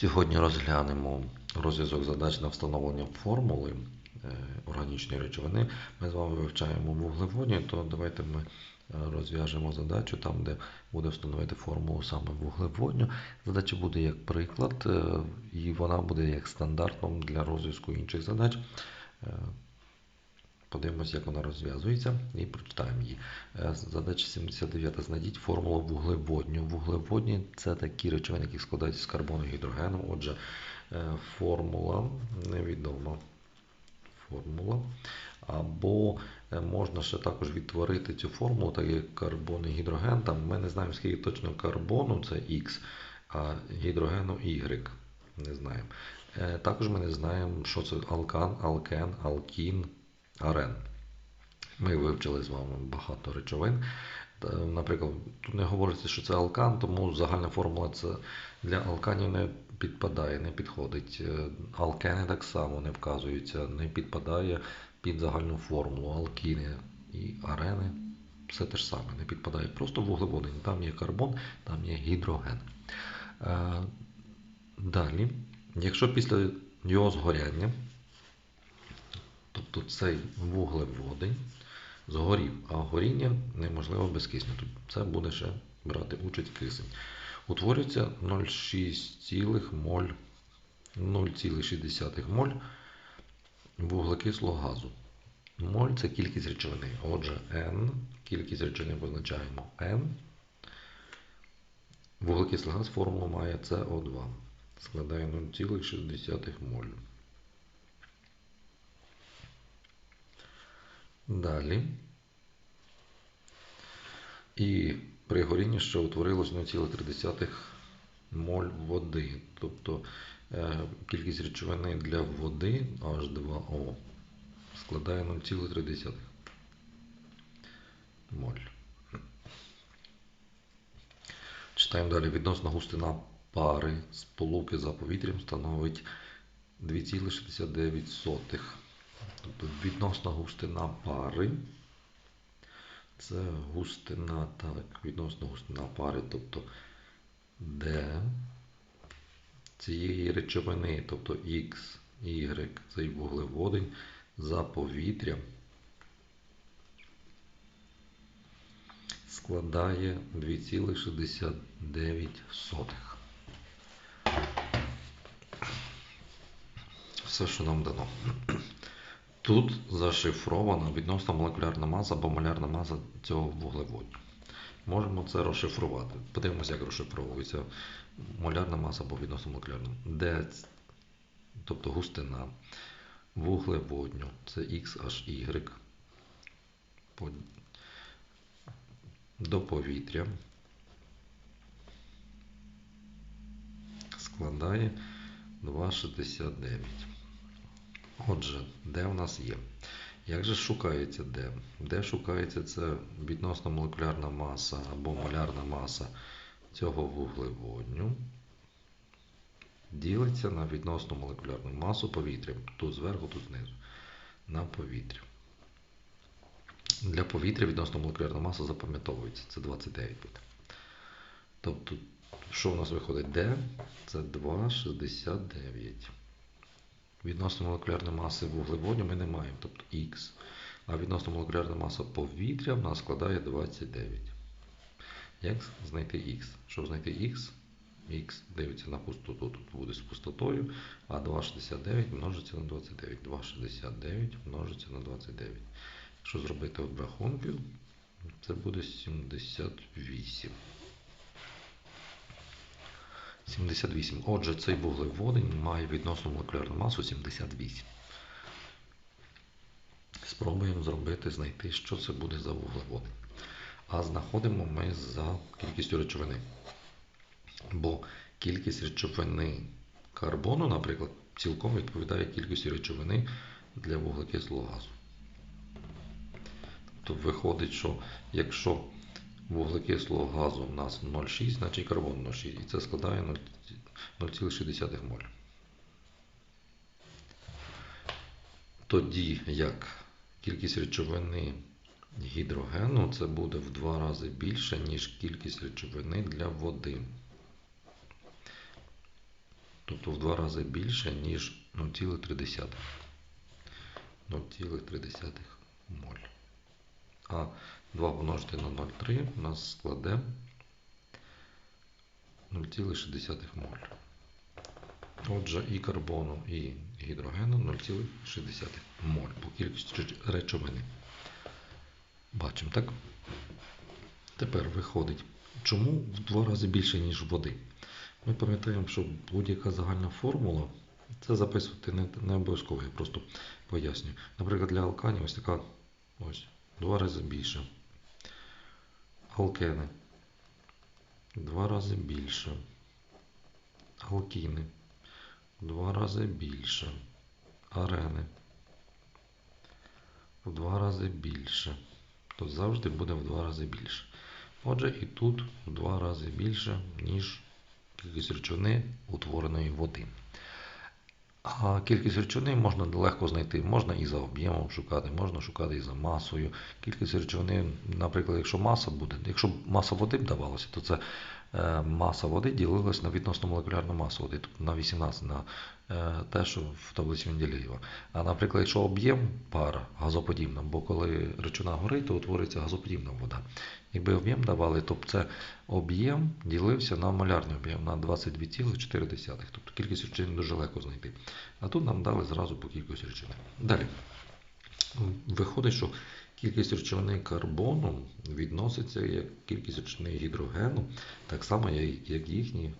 Сьогодні розглянемо розв'язок задач на встановлення формули е, органічної речовини. Ми з вами вивчаємо вуглеводні, то давайте ми е, розв'яжемо задачу там, де буде встановити формулу саме вуглеводню. Задача буде як приклад, е, і вона буде як стандартом для розв'язку інших задач. Подивимось, як вона розв'язується, і прочитаємо її. Е, Задача 79. Знайдіть формулу вуглеводню. Вуглеводні це такі речовини, які складаються з карбону і гідрогену. Отже, е, формула невідома. Формула. Або е, можна ще також відтворити цю формулу, так як карбон і гідроген. Там ми не знаємо, скільки точно карбону це Х, а гідрогену Y. Не знаємо. Також ми не знаємо, що це алкан, алкен, алкін, арен. Ми вивчили з вами багато речовин. Наприклад, тут не говориться, що це алкан, тому загальна формула це для алканів не підпадає, не підходить. Е, Алкени так само не вказуються, не підпадає під загальну формулу. Алкіни і арени все те ж саме, не підпадає. Просто вуглеводень. Там є карбон, там є гідроген. Е, Далі, якщо після його згоряння Тобто цей вуглеводень згорів, а горіння неможливо без кисню. Тут це буде ще брати участь кисень. Утворюється 0,6 моль 0,6 моль вуглекислого газу. Моль це кількість речовини. Отже, N, кількість речовини позначаємо N. Вуглекислий газ формулу має СО2. Складає 0,6 моль. Далі. І при горінні ще утворилось 0,3 моль води. Тобто е, кількість речовини для води H2O складає 0,3 моль. Читаємо далі. Відносна густина пари сполуки за повітрям становить 2,69. Тобто відносна густина пари. Це густина, так, відносна густина пари, тобто D цієї речовини, тобто X, Y, цей вуглеводень за повітря складає 2,69. Все, що нам дано. Тут зашифрована відносна молекулярна маса або молярна маса цього вуглеводню. Можемо це розшифрувати. Подивимося, як розшифровується молярна маса або відносно молекулярна. Де, тобто густина вуглеводню, це XHY до повітря складає 2,69. Отже, де в нас є? Як же шукається де? Де шукається це відносно молекулярна маса або молярна маса цього вуглеводню? Ділиться на відносно молекулярну масу повітря. Тут зверху, тут знизу. На повітря. Для повітря відносно молекулярна маса запам'ятовується. Це 29 буде. Тобто, що в нас виходить? Де? Це 2,69. Відносно молекулярної маси вуглеводню ми не маємо, тобто Х. А відносно молекулярна маса повітря в нас складає 29. Як знайти Х? Щоб знайти Х, Х дивиться на пустоту, тут буде з пустотою, а 2,69 множиться на 29. 2,69 множиться на 29. Якщо зробити обрахунки, це буде 78. 78. Отже, цей вуглеводень має відносну молекулярну масу 78. Спробуємо зробити, знайти, що це буде за вуглеводень. А знаходимо ми за кількістю речовини. Бо кількість речовини карбону, наприклад, цілком відповідає кількості речовини для вуглекислого газу. Тобто виходить, що якщо вуглекислого газу у нас 0,6, значить карбон 0,6. І це складає 0,6 моль. Тоді як кількість речовини гідрогену це буде в два рази більше, ніж кількість речовини для води. Тобто в два рази більше, ніж 0,3. 0,3 моль. А 2 помножити на 0,3 у нас складе 0,6 моль. Отже, і карбону, і гідрогену 0,6 моль по кількості реч- речовини. Бачимо, так? Тепер виходить, чому в два рази більше, ніж води? Ми пам'ятаємо, що будь-яка загальна формула, це записувати не, не обов'язково, я просто пояснюю. Наприклад, для алканів ось така ось два рази більше. Алкени два рази більше. Алкіни два рази більше. Арени в два рази більше. То завжди буде в два рази більше. Отже, і тут в два рази більше, ніж кількість речовини утвореної води. А кількість речовини можна легко знайти. Можна і за об'ємом шукати, можна шукати і за масою. Кількість речовини, наприклад, якщо маса буде, якщо маса води б давалася, то це маса води ділилась на відносно молекулярну масу води, тобто на 18, на е, те, що в таблиці Менделєєва. А наприклад, якщо об'єм пара газоподібна, бо коли речовина горить, то утворюється газоподібна вода. Якби об'єм давали, то це об'єм ділився на малярний об'єм на 22,4. Тобто кількість речовин дуже легко знайти. А тут нам дали зразу по кількості речовин. Далі. Виходить, що кількість речовини карбону відноситься як кількість речовини гідрогену, так само, як їхні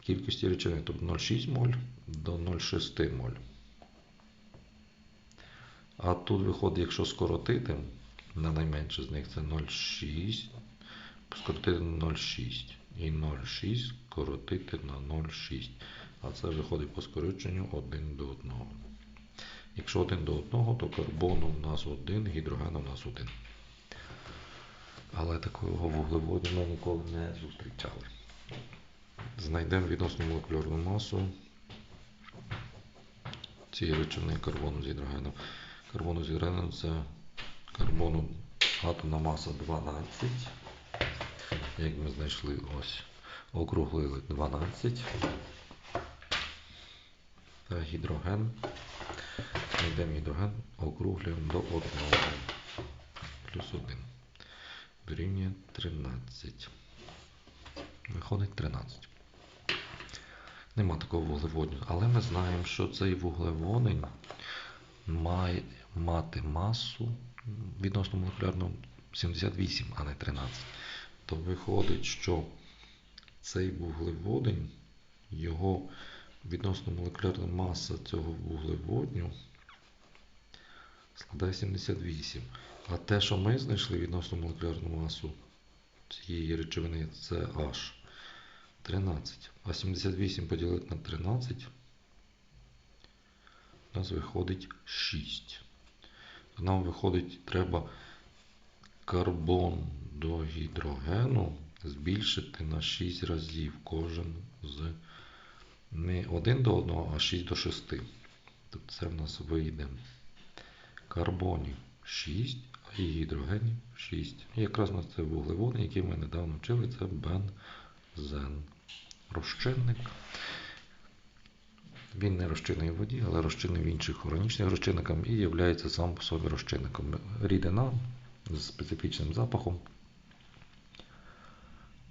кількості речовин, тобто 0,6 моль до 0,6 моль. А тут виходить, якщо скоротити, на найменше з них це 0,6, скоротити на 0,6 і 0,6 скоротити на 0,6. А це виходить по скороченню 1 до 1. Якщо 1 до 1, то карбону в нас 1, гідрогену в нас 1. Але такого вуглеводу ми ніколи не зустрічали. Знайдемо відносну молекулярну масу цієї речовини карбону з гідрогеном. Карбону з гідрогеном це карбону атомна маса 12. Як ми знайшли ось, округлили 12. Та гідроген. Знайдемо гідроген, округлюємо до 1. Плюс 1. Дорівнює 13. Виходить 13. Нема такого вуглеводню. Але ми знаємо, що цей вуглеводень має мати масу відносно молекулярну 78, а не 13. То виходить, що цей вуглеводень, його відносно молекулярна маса цього вуглеводню складає 78. А те, що ми знайшли відносно молекулярну масу цієї речовини, це H 13. А 78 поділити на 13 у нас виходить 6. Нам виходить, треба карбон до гідрогену збільшити на 6 разів кожен з не 1 до 1, а 6 до 6. Тобто це в нас вийде карбонів 6, а і гідрогенів 6. І якраз у нас це вуглеводи, які ми недавно вчили, це бензен. Розчинник. Він не розчинний в воді, але розчинний в інших органічних розчинниках і є сам по собі розчинником. Рідина з специфічним запахом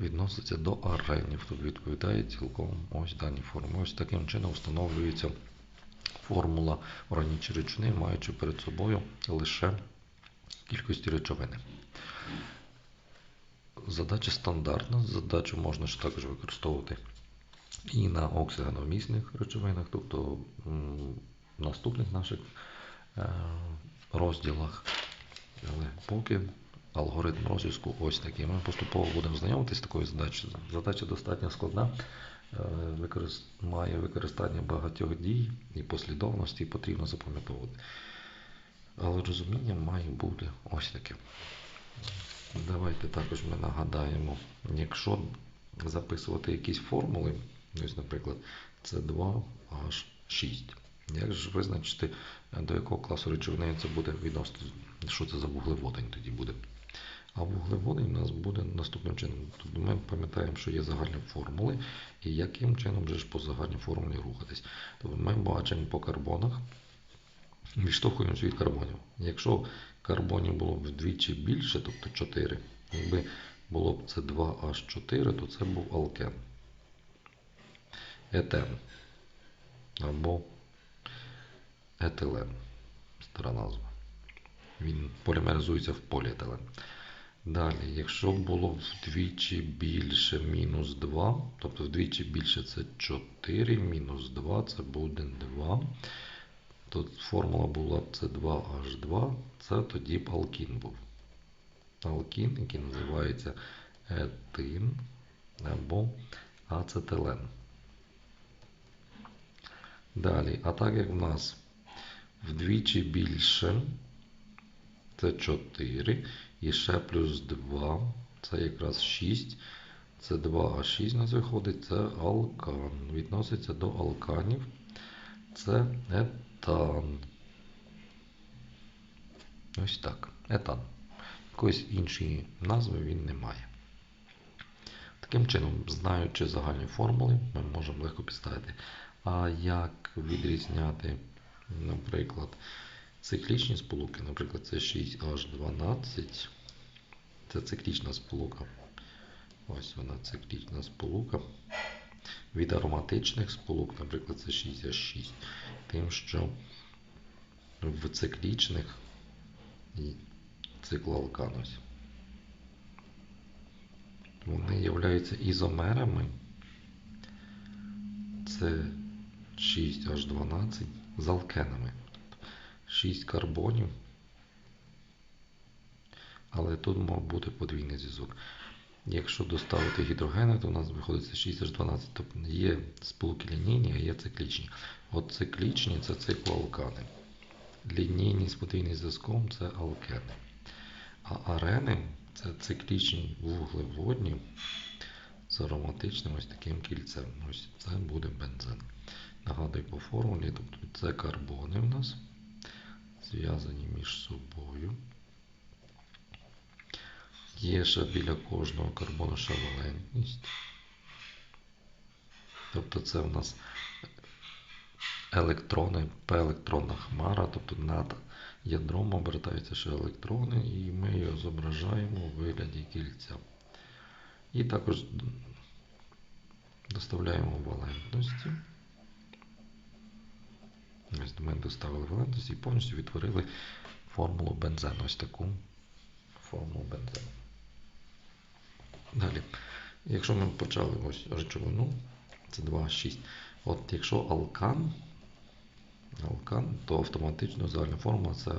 відноситься до аренів, тобто відповідає цілком ось даній формі. Ось таким чином встановлюється формула органічної речовини, маючи перед собою лише кількості речовини. Задача стандартна, задачу можна ж також використовувати і на оксигеновмісних речовинах, тобто в наступних наших е, розділах. Але поки алгоритм розв'язку ось такий. Ми поступово будемо знайомитися з такою задачею. Задача достатньо складна, має використання багатьох дій і послідовності, потрібно запам'ятовувати. Але розуміння має бути ось таке. Давайте також ми нагадаємо, якщо записувати якісь формули, ось, наприклад, С2H6. Як ж визначити, до якого класу речовини це буде відносно, що це за вуглеводень тоді буде? А вуглеводний у нас буде наступним чином. Тобто ми пам'ятаємо, що є загальні формули, і яким чином же ж по загальній формулі рухатись. Тобто ми бачимо по карбонах, відштовхуємося від карбонів. Якщо карбонів було б вдвічі більше, тобто 4, якби було б це 2H4, то це був алкен. Етен або етилен. Стара назва. Він полімеризується в поліетилен. Далі, якщо було вдвічі більше мінус 2, тобто вдвічі більше це 4, мінус 2 це буде 2. Тут формула була це 2H2, це тоді б алкін був. Алкін, який називається етин або ацетилен. Далі, а так як в нас вдвічі більше, це 4, і ще плюс 2, це якраз 6. Це 2, а 6 у нас виходить, це алкан. Відноситься до алканів. Це етан. Ось так. Етан. Якоїсь іншої назви він не має. Таким чином, знаючи загальні формули, ми можемо легко підставити. А як відрізняти, наприклад, циклічні сполуки, наприклад, це 6H12, це циклічна сполука. Ось вона циклічна сполука. Від ароматичних сполук, наприклад, це 6H6. Тим, що в циклічних циклоалканось. Вони являються ізомерами. Це 6H12 з алкенами. 6 карбонів. Але тут мав бути подвійний зв'язок. Якщо доставити гідрогени, то у нас виходить 6H12. Тобто є сполуки лінійні, а є циклічні. От циклічні це циклоалкани. Лінійні з подвійним зв'язком це алкени. А арени це циклічні вуглеводні з ароматичним ось таким кільцем. Ось це буде бензин. Нагадую по формулі, тобто це карбони в нас зв'язані між собою. Є ще біля кожного карбону ще валентність. Тобто це у нас електрони, електронна хмара, тобто над ядром обертаються ще електрони, і ми його зображаємо у вигляді кільця. І також доставляємо валентності. Ось Ми доставили валентності і повністю відтворили формулу бензену. Ось таку формулу бензену. Якщо ми почали ось речовину, це 2,6. От якщо алкан, алкан, то автоматично загальна формула це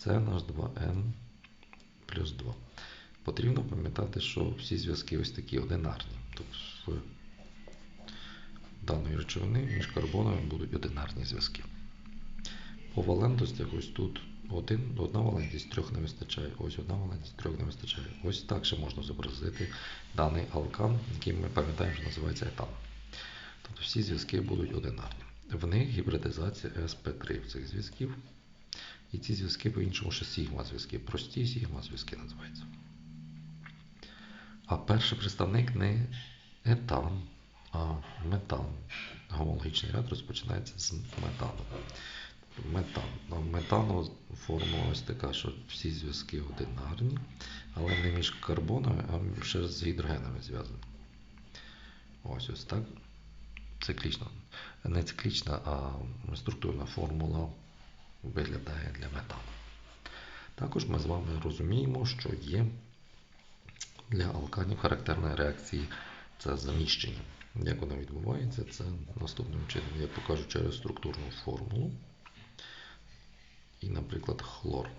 CNH2N плюс 2. Потрібно пам'ятати, що всі зв'язки ось такі одинарні. Тобто в даної речовини між карбонами будуть одинарні зв'язки. По валентностях ось тут один, одна валентність трьох не вистачає, ось одна валентність трьох не вистачає. Ось так ще можна зобразити даний алкан, який ми пам'ятаємо, що називається етан. Тобто всі зв'язки будуть одинарні. В них гібридизація SP3 в цих зв'язків. І ці зв'язки по-іншому ще сігма зв'язки. Прості сігма зв'язки називаються. А перший представник не етан, а метан. Гомологічний ряд розпочинається з метану. Метан. А метану формула ось така, що всі зв'язки одинарні, але не між карбонами, а ще з гідрогенами зв'язані. Ось ось так. Циклічна. Не циклічна, а структурна формула виглядає для метану. Також ми з вами розуміємо, що є для алканів характерної реакції це заміщення. Як воно відбувається, це наступним чином. Я покажу через структурну формулу. І, наприклад, хлор.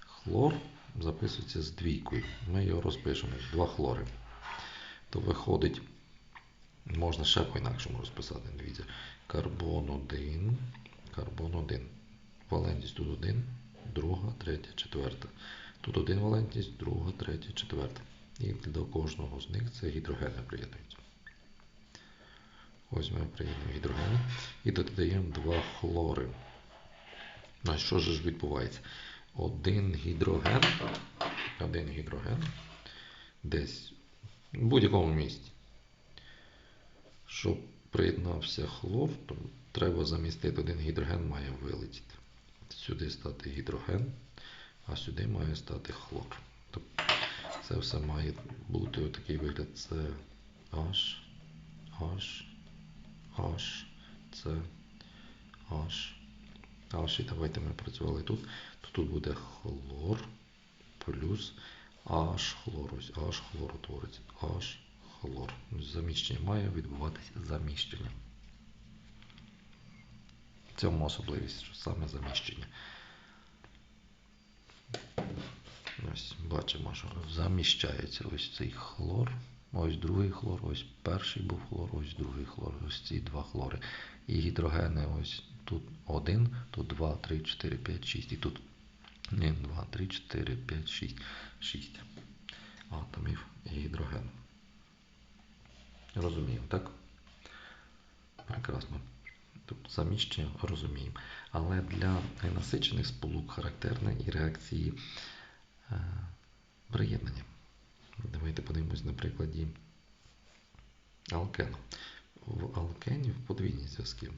Хлор записується з двійкою. Ми його розпишемо. Два хлори. То виходить, можна ще по-інакшому розписати. Дивіться, карбон 1, карбон 1. Валентність тут 1, друга, третя, четверта. Тут один валентність, друга, третя, четверта. І до кожного з них це гідрогени приєднуються. Ось ми приєднуємо гідрогени і додаємо два хлори. А що ж відбувається? один гідроген, один гідроген десь в будь-якому місці. Щоб приєднався хлор, то треба замістити один гідроген має вилетіти. Сюди стати гідроген, а сюди має стати хлор. Тобто це все має бути отакий вигляд. Це H, H, H, це H, H. Давайте ми працювали тут. То тут буде хлор плюс H хлор. Ось H хлор утвориться. H хлор. Заміщення має відбуватися заміщення. В цьому особливість, що саме заміщення. Ось бачимо, що заміщається ось цей хлор, ось другий хлор, ось перший був хлор, ось другий хлор, ось ці два хлори. І гідрогени ось тут один, тут два, три, чотири, п'ять, шість. І тут 1, 2, 3, 4, 5, 6. 6 атомів гідрогену. Розуміємо, так? Прекрасно. Тобто заміщення розуміємо. Але для ненасичених сполук характерна і реакції е, приєднання. Давайте подивимось на прикладі алкену. В алкені подвійні зв'язки.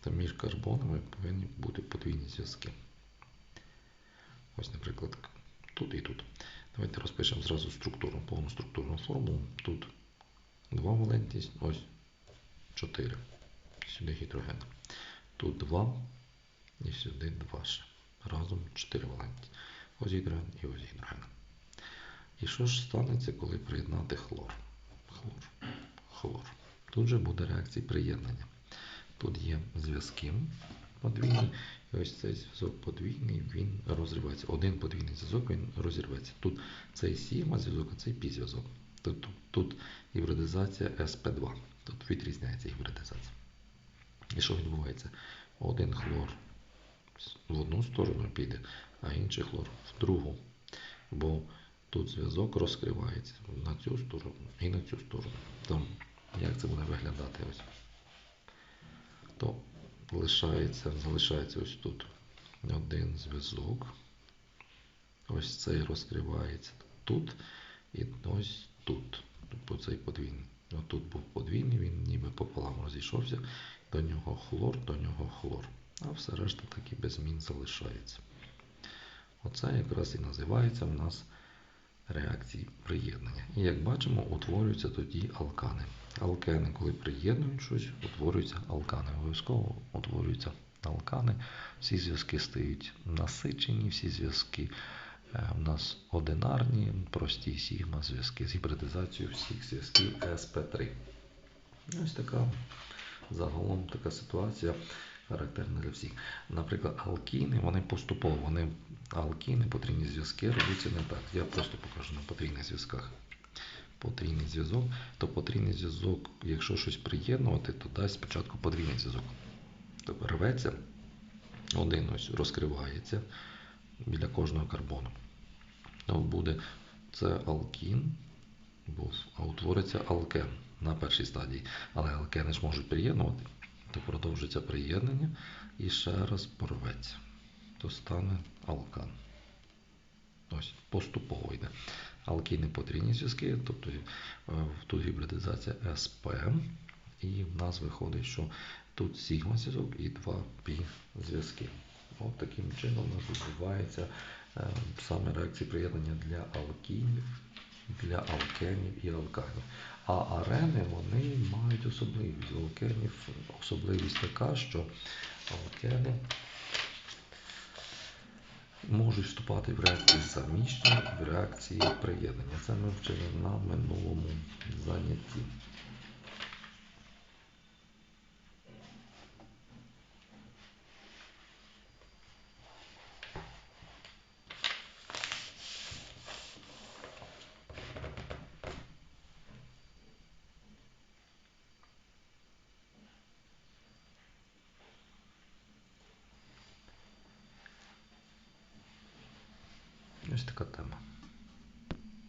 Там між карбонами повинні бути подвійні зв'язки. Ось, наприклад, тут і тут. Давайте розпишемо зразу структуру, повну структурну формулу. Тут два валентність, ось 4. Сюди гідроген. Тут 2 і сюди 2 ще. Разом 4 валентність. Ось гідроген і ось гідроген. І що ж станеться, коли приєднати хлор? Хлор. Хлор. Тут же буде реакція приєднання. Тут є зв'язки подвійні. І ось цей зв'язок подвійний, він розривається. Один подвійний зв'язок він розірветься. Тут цей сігма зв'язок, а цей пі зв'язок. Тут, тут, тут гібридизація SP2. Тут відрізняється гібридизація. І що відбувається? Один хлор в одну сторону піде, а інший хлор в другу. Бо тут зв'язок розкривається на цю сторону і на цю сторону. Тому як це буде виглядати ось? То лишається, залишається ось тут один зв'язок. Ось цей розкривається тут і ось тут. Тобто цей подвійний. Тут був подвійний, він ніби пополам розійшовся. До нього хлор, до нього хлор. А все решта таки без змін залишається. Оце якраз і називається в нас реакції приєднання. І як бачимо, утворюються тоді алкани. Алкени, коли приєднують щось, утворюються алкани. Обов'язково утворюються алкани. Всі зв'язки стають насичені, всі зв'язки е, у нас одинарні, прості сігма зв'язки з гібридизацією всіх зв'язків SP3. Ось така загалом така ситуація характерна для всіх. Наприклад, алкіни, вони поступово, вони алкіни, потрійні зв'язки робляться не так. Я просто покажу на потрійних зв'язках. Потрійний зв'язок, то потрійний зв'язок, якщо щось приєднувати, то дасть спочатку подвійний зв'язок. Тобто рветься, один ось розкривається біля кожного карбону. То буде це алкін, а утвориться алкен на першій стадії. Але алкени ж можуть приєднувати, то продовжиться приєднання і ще раз порветься. То стане алкан. Ось, поступово йде. Алкіни потрійні зв'язки, тобто е, тут гібридизація СП. І в нас виходить, що тут сігма зв'язок і два пі зв'язки. От таким чином у нас відбувається е, саме реакції приєднання для алкінів, для алкенів і алканів. А арени вони мають особливість. У алкенів особливість така, що алкени можуть вступати в реакції заміщення, в реакції приєднання. Це ми вчили на минулому занятті.